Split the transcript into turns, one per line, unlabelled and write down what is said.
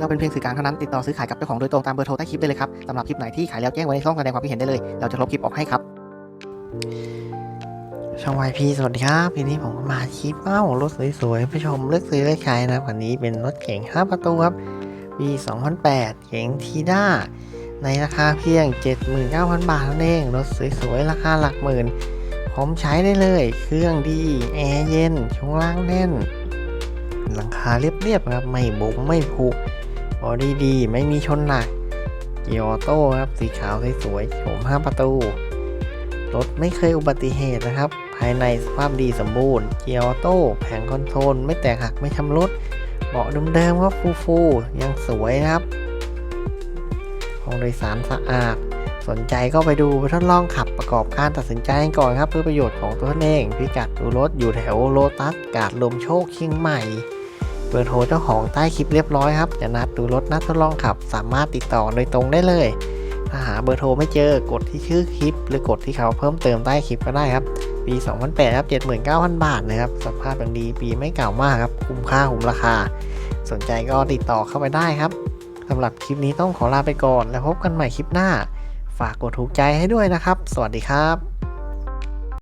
เราเป็นเพียงสื่อกลางเท่านั้นติดต่อซื้อขายกับเจ้าของโดยตรงตามเบอร์โทรใต้คลิปได้เลยครับสำหรับคลิปไหนที่ขายแล้วแจ้งไว้ในช่องแสดงความคิดเห็นได้เลย เราจะลบคลิปออกให้ครับ
ช่องวายพีสวัสดีครับทีนี้ผมมาคลิปเอ้ารถสวยๆไปชมเลือกซื้อเลือกขายนะครับวันนี้เป็นรถเก๋ง5ประตูครับปี2008เก๋งทีด้าในราคาเพียง 79,000 บาทเท่านั้นเองรถสวยๆราคาหลักหมื่นพร้อมใช้ได้เลย เครื่องดีแอร์เย็นช่วงล่างแน่น หลังคาเรียบๆครับ ไม่บุกไม่ผุ บอดี้ดีไม่มีชนหนักเกียร์ออโต้ครับ สีขาวสวยๆโฉม5ประตู รถไม่เคยอุบัติเหตุนะครับ ภายในสภาพดีสมบูรณ์ เกียร์ออโต้แผงคอนโทรลไม่แตกหักไม่ชำรุดเบาะเดิมๆก็ฟูๆยังสวยครับ ห้องโดยสารสะอาด สนใจก็ไปดูไปทดลองขับประกอบการตัดสินใจกันก่อนครับ เพื่อประโยชน์ของตัวเองพิกัดดูรถอยู่แถวโลตัสกาดลมโชคเชียงใหม่ เบอร์โทรเจ้าของใต้คลิปเรียบร้อยครับจะนัดดูรถนัดทดลองขับ สามารถติดต่อโดยตรงได้เลย ถ้าหาเบอร์โทรไม่เจอกดที่ชื่อคลิป หรือกดที่เขาเพิ่มเติมใต้คลิปก็ได้ครับ ปี 2008 ครับ 79,000 บาทนะครับสภาพยังดีปีไม่เก่ามากครับคุ้มค่าคุ้มราคา สนใจก็ติดต่อเข้าไปได้ครับสำหรับคลิปนี้ต้องขอลาไปก่อน แล้วพบกันใหม่คลิปหน้า ฝากกดถูกใจให้ด้วยนะครับ สวัสดีครับ